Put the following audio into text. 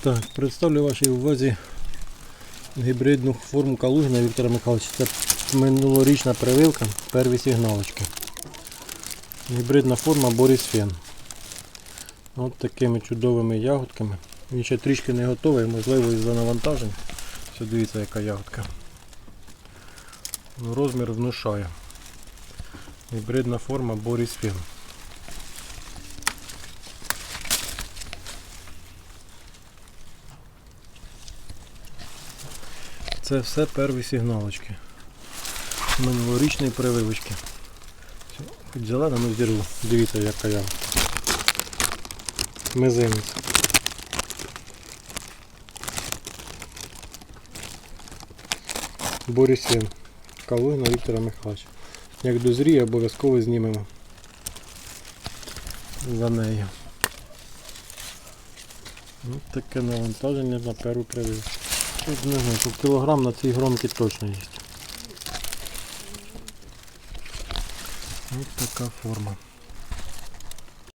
Так, представлю вашій увазі гібридну форму Калугіна Віктора Михайловича. Це минулорічна прививка, перві сигналочки. Гібридна форма Борис Фен. От такими чудовими ягодками. Він ще трішки не готовий, можливо із-за навантажень. Все дивіться яка ягодка. Ну, Розмір внушає. Гібридна форма Борис Фен. Це все перві сигналочки. Минулорічної прививочки. Хоч зелена, ну зірву. Дивіться яка я. Мизинець. Борисин. Калугина Віктора Михайловича. Як дозріє, обов'язково знімемо за нею. Ось таке навантаження на першу прививку. Тут не знаю, по кілограм на цій громці точно є. Ось така форма.